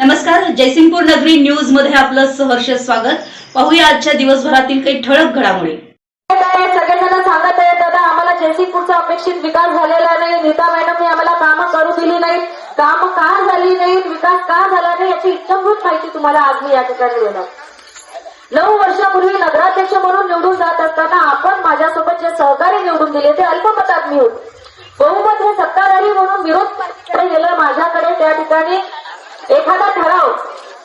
नमस्कार जयसिंगपूर नगरी न्यूजमध्ये आपलं सहर्ष स्वागत. पाहूया आजच्या दिवसभरातील काही ठळक घडामोडी. सगळ्यांना सांगत आहेत दादा आम्हाला जयसिंगपूरचा अपेक्षित विकास झालेला नाही. नीता मॅडमने आम्हाला कामं करू दिली नाही काम का झाली नाही? विकास का झाला नाही? याची इच्छाभूत माहिती तुम्हाला आज मी या ठिकाणी देणार. नऊ वर्षापूर्वी नगराध्यक्ष म्हणून निवडून जात असताना आपण माझ्यासोबत जे सहकारी निवडून दिले ते अल्पमतात मी होते. बहुमत हे सत्ताधारी म्हणून विरोध पार्टीकडे गेलं एखादा ठराव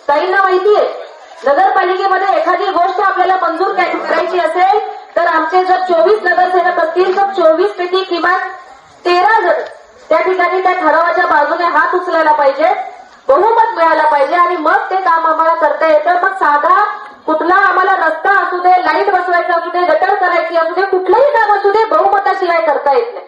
ताईंना माहितीये नगरपालिकेमध्ये एखादी गोष्ट आपल्याला मंजूर करायची असेल तर आमचे जर चोवीस नगरसेवक असतील तर चोवीस पैकी किमान तेरा जण त्या ठिकाणी त्या ठरावाच्या बाजूने हात उचलायला पाहिजे बहुमत मिळायला पाहिजे आणि मग ते काम आम्हाला करता येतं. मग साधा कुठला आम्हाला रस्ता असू दे लाइट बसवायचा असू दे गटर करायची असू दे कुठलंही काम असू दे बहुमताशिवाय करता येत नाही.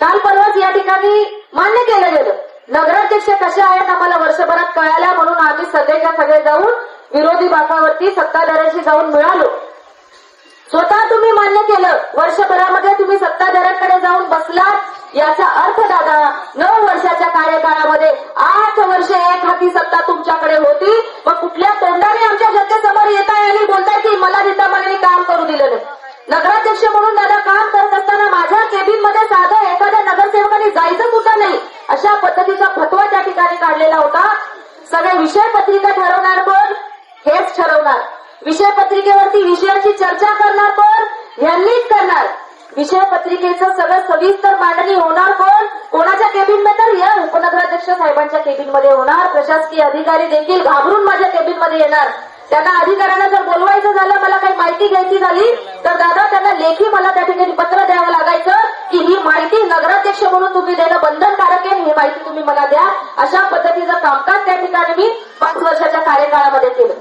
काल परवाच या ठिकाणी मान्य केलं गेलं. नगराध्यक्ष कशा आहेत आम्हाला वर्षभरात कळाल्या म्हणून आम्ही सगळेच्या सगळे जाऊन विरोधी भागावरती सत्ताधाऱ्यांशी जाऊन मिळालो. स्वतः तुम्ही मान्य केलं वर्षभरामध्ये तुम्ही सत्ताधाऱ्यांकडे जाऊन बसलात याचा अर्थ दादा नऊ वर्षाच्या कार्यकाळामध्ये आठ वर्ष एक हाती सत्ता तुमच्याकडे होती मग कुठल्या तोंडाने आमच्या जनतेसमोर येताय आणि बोलताय की मला रीतामाने काम करू दिलं नाही नगराध्यक्ष म्हणून दादा काम करत असताना माझ्या केबिनमध्ये साधं एखाद्या नगरसेवकाने जायचं सुद्धा नाही अशा पद्धतीचा फतवा त्या ठिकाणी काढलेला होता. सगळे विषय पत्रिका ठरवणार पण हेच ठरवणार. विषय पत्रिकेवरती विषयाची चर्चा करणार पण यांनीच करणार. विषय पत्रिकेचं सगळं सविस्तर मांडणी होणार कोण कोणाच्या केबिनमध्ये? तर या उपनगराध्यक्ष साहेबांच्या केबिनमध्ये होणार. प्रशासकीय अधिकारी देखील घाबरून माझ्या केबिनमध्ये येणार. त्यांना अधिकाऱ्यांना जर बोलवायचं झालं मला काही माहिती घ्यायची झाली तर दादा त्यांना लेखी मला त्या ठिकाणी पत्र द्यावं लागेल. की ही माहिती नगराध्यक्ष म्हणून तुम्ही देणं बंधनकारक आहे ही माहिती तुम्ही मला द्या. अशा पद्धतीचं कामकाज त्या ठिकाणी मी पाच वर्षाच्या कार्यकाळामध्ये केलं.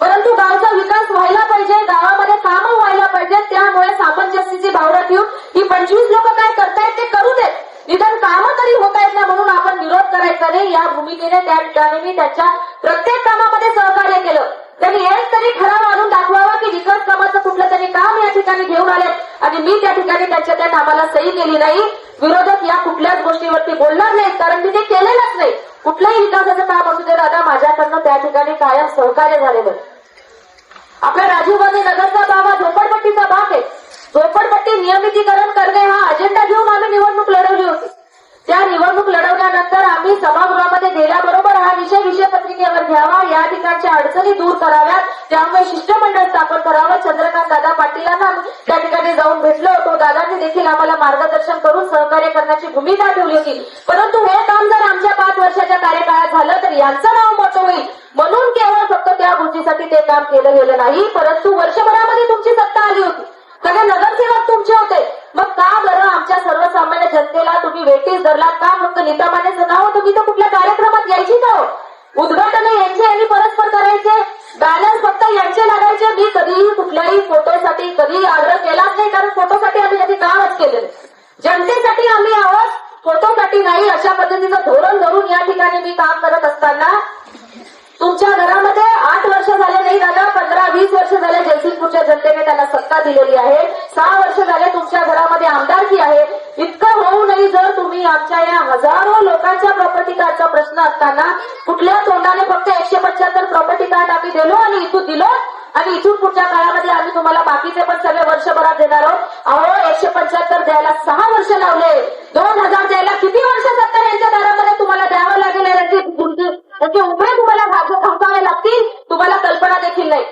परंतु गावचा विकास व्हायला पाहिजे गावामध्ये कामं व्हायला पाहिजे त्यामुळे सामंजस्याची भावना ठेवून ही पंचवीस लोक काय करतायत ते करू देत. निदान कामं तरी होत आहेत ना म्हणून आपण विरोध करायचा नाही. या भूमिकेने त्या ठिकाणी मी त्यांच्या प्रत्येक कामामध्ये सहकार्य केलं त्यांनी एक तरी ठराव आणून दाखवावा की विकास कामाचं कुठलं तरी काम या ठिकाणी घेऊन आले आणि मी त्या ठिकाणी त्यांच्या त्या कामाला सही केली नाही. विरोधक या कुठल्याच गोष्टीवरती बोलणार नाहीत कारण मी ते केलेलंच नाही. कुठल्याही विकासाचं काम असू दे दादा माझ्याकडनं त्या ठिकाणी कायम सहकार्य झालेलं आहे. आपल्या राजीव गांधी नगरचा भाग हा झोपडपट्टीचा भाग आहे. झोपडपट्टी नियमितीकरण करणे हा अजेंडा घेऊन आम्ही निवडणूक लढवली होती. त्या निवडणूक लढवल्यानंतर आम्ही सभागृहामध्ये गेल्याबरोबर हा विषय विषय पत्रिकेवर घ्यावा. या ठिकाणच्या अडचणी दूर कराव्यात. त्यामुळे शिष्टमंडळ स्थापन करावं. चंद्रकांत दादा पाटीलांना त्या ठिकाणी जाऊन भेटलो होतो. दादांनी देखील आम्हाला मार्गदर्शन करून सहकार्य करण्याची भूमिका ठेवली होती. परंतु हे काम जर आमच्या पाच वर्षाच्या कार्यकाळात झालं तर यांचं नाव मोठं होईल. म्हणून केवळ फक्त त्या गोष्टीसाठी ते काम केलं गेलं नाही परंतु वर्षभरामध्ये तुमची सत्ता आली होती. सगळे नगरसेवक तुमचे होते. मग का बरं आमच्या सर्वसामान्य जनतेला तुम्ही वेटीस धरलात? का फक्त नीता मानेचं नाव हो, तुम्ही तर कुठल्या कार्यक्रमात यायची का हो? उद्घाटन यांचे आणि परस्पर करायचे बॅनर फक्त यांचे लागायचे. मी कधीही कुठल्याही फोटोसाठी कधीही आग्रह केलाच नाही कारण फोटोसाठी आम्ही कधी कामच केलेलं जनतेसाठी आम्ही आहोत फोटोसाठी नाही. अशा पद्धतीचं धोरण धरून या ठिकाणी मी काम करत असताना झाले जनतेने त्यांना सत्ता दिलेली आहे. सहा वर्ष झाले तुमच्या घरामध्ये आमदारकी आहे. इतकं होऊ नये जर तुम्ही आमच्या या हजारो लोकांच्या प्रॉपर्टी कार्डचा प्रश्न असताना कुठल्या तोंडाने फक्त एकशे पंच्याहत्तर प्रॉपर्टी कार्ड आम्ही दिलो आणि इथून दिलो आणि इथून पुढच्या काळामध्ये आम्ही तुम्हाला बाकीचे पण सगळे वर्षभरात देणार आहोत. अहो एकशे पंच्याहत्तर द्यायला सहा वर्ष लावले. दोन हजार द्यायला किती वर्ष सत्तर यांच्या दारामध्ये तुम्हाला द्यावं लागेल याची तुमचे त्याचे उभे तुम्हाला भाग- भागावे लागतील तुम्हाला कल्पना देखील नाही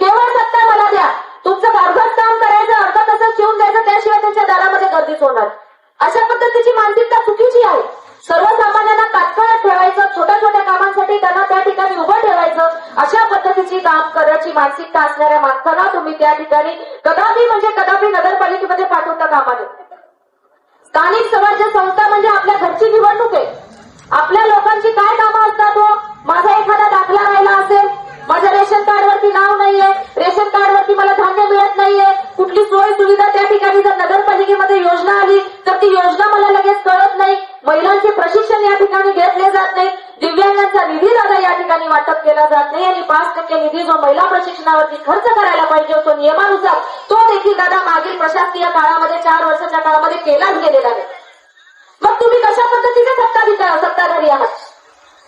केवळ सत्ता मला द्या तुमचं घरघर काम करायचं अर्धा तासात शिवून द्यायचं त्याशिवाय त्यांच्या दारामध्ये गर्दीच होणार अशा पद्धतीची मानसिकता चुकीची आहे. सर्वसामान्यांना तात्काळ ठेवायचं छोट्या छोट्या कामांसाठी त्यांना त्या ठिकाणी उभं ठेवायचं अशा पद्धतीची काम करायची मानसिकता असणाऱ्या माणसाला तुम्ही त्या ठिकाणी कदापि म्हणजे कदापि नगरपालिकेमध्ये पाठवता कामा नये स्थानिक स्वराज्य संस्था म्हणजे आपल्या घरची निवडणूक आहे. आपल्या लोकांची काय कामं असतात हो? माझा एखादा दाखला राहिला असेल माझ्या रेशन कार्डवरती नाव नाहीये रेशन कार्डवरती मला धान्य मिळत नाहीये कुठली सोय सुविधा त्या ठिकाणी जर नगरपालिकेमध्ये योजना आली तर ती योजना मला लगेच कळत नाही महिलांचे प्रशिक्षण या ठिकाणी घेतले जात नाही दिव्यांगांचा निधी दादा या ठिकाणी वाटप केला जात नाही आणि पाच टक्के निधी जो महिला प्रशिक्षणावरती खर्च करायला पाहिजे असतो नियमानुसार तो देखील दादा मागील प्रशासकीय काळामध्ये चार वर्षाच्या काळामध्ये केलाच गेलेला नाही. मग तुम्ही कशा पद्धतीने सत्ताधिकार सत्ताधारी आहात?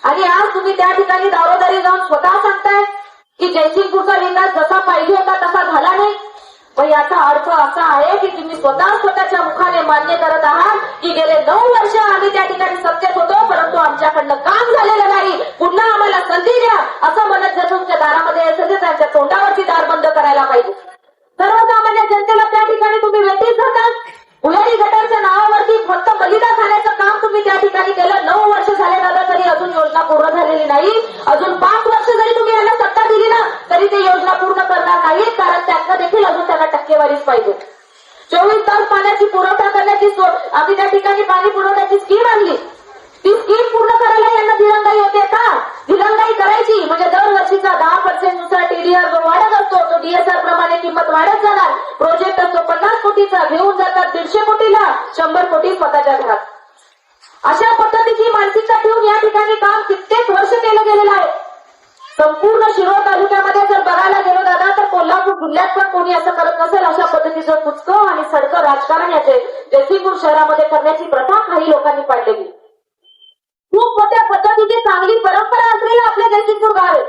आणि आज तुम्ही त्या ठिकाणी दारोदारी जाऊन स्वतः सांगताय की जयसिंगपूरचा विकास जसा पाहिजे होता तसा झाला नाही? पण याचा अर्थ असा आहे की तुम्ही स्वतः स्वतःच्या मुखाने मान्य करत आहात की गेले नऊ वर्ष आम्ही त्या ठिकाणी सत्तेत होतो परंतु आमच्याकडनं काम झालेलं नाही. पुन्हा आम्हाला संधी द्या असं म्हणत जर तुमच्या दारामध्ये असेल तर त्यांच्या तोंडावरची दार बंद करायला पाहिजे सर्वसामान्य जनतेला त्या ठिकाणी तुम्ही वेटीत जातात भुयारी गटारच्या नावावरती फक्त बलिदा खाण्याचं काम तुम्ही त्या ठिकाणी केलं नऊ वर्ष झाले दादा तरी अजून योजना पूर्ण झालेली नाही अजून पाच वर्ष जरी तुम्ही यांना सत्ता दिली ना तरी ते योजना पूर्ण करणार नाहीत कारण त्यातनं देखील अजून त्यांना टक्केवारीच पाहिजे. चोवीस तास पाण्याची पुरवठा करण्याची सो- आम्ही त्या ठिकाणी पाणी पुरवठ्याची स्कीम आणली. ती स्कीम पूर्ण करायला यांना दिरंगाई होते का? दिरंगाई करायची. म्हणजे दरवर्षीचा दहा पर्सेंटनुसार टीडीआर जो वाढत असतो तो डीएसआर प्रमाणे किंमत वाढत जाणार. प्रोजेक्ट असतो पन्नास कोटीचा घेऊन जातात दीडशे कोटीला शंभर कोटी स्वतःच्या घरात. अशा पद्धतीची मानसिकता ठेवून या ठिकाणी काम कित्येक वर्ष केलं गेलेलं आहे. संपूर्ण शिरोळ तालुक्यामध्ये जिल्ह्यात पण कोणी असं करत नसेल अशा पद्धतीचं कुचकं आणि सडकं राजकारण याचे जयसिंगपूर शहरामध्ये करण्याची प्रथा काही लोकांनी पाडलेली. खूप मोठ्या पद्धतीची चांगली परंपरा असलेलं आपलं जयसिंगपूर गाव आहे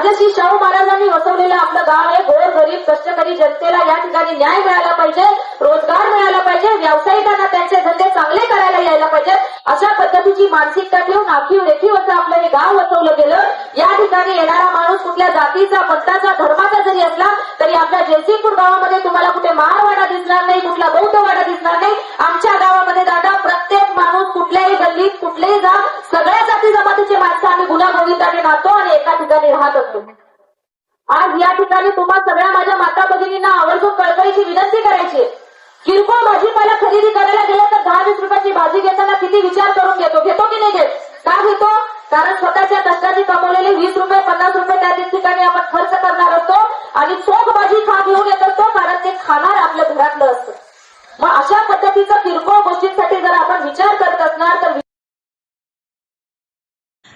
राजर्षी शाहू महाराजांनी वसवलेलं आपलं गाव आहे. गोर गरीब कष्टकरी जनतेला या ठिकाणी न्याय मिळाला पाहिजे रोजगार मिळाला पाहिजे व्यावसायिकांना त्यांचे धंदे चांगले करायला यायला पाहिजे. अशा पद्धतीची मानसिकता ठेवून आखीव रेखीव असं आपलं हे गाव वसवलं गेलं. या ठिकाणी येणारा माणूस कुठल्या जातीचा पंथाचा धर्माचा जरी असला तरी आपल्या जयसिंगपूर गावामध्ये तुम्हाला कुठे महारवाडा दिसणार नाही कुठला बौद्धवाडा दिसणार नाही. आमच्या गावामध्ये दादा प्रत्येक माणूस कुठल्याही गल्लीत कुठलेही जा सगळ्या जाती माणसं आम्ही गुन्हा गोविंदाने राहतो आणि एका ठिकाणी राहत असतो. आज या ठिकाणी तुम्हा सगळ्या माझ्या माता भगिनींना आवर्जून कळकळीची विनंती करायची आहे. किरकोळ भाजीपाला खरेदी करायला गेलं तर दहा वीस रुपयाची भाजी घेताना किती विचार करून घेतो? घेतो की नाही घेत? का घेतो? कारण स्वतःच्या कष्टाची कमवलेले वीस रुपये पन्नास रुपये त्या ठिकाणी आपण खर्च करणार असतो आणि चोख भाजी खा घेऊन येत असतो कारण ते खाणार आपल्या घरातलं असतं मग अशा पद्धतीचं किरकोळ गोष्टींसाठी जर आपण विचार करत असणार तर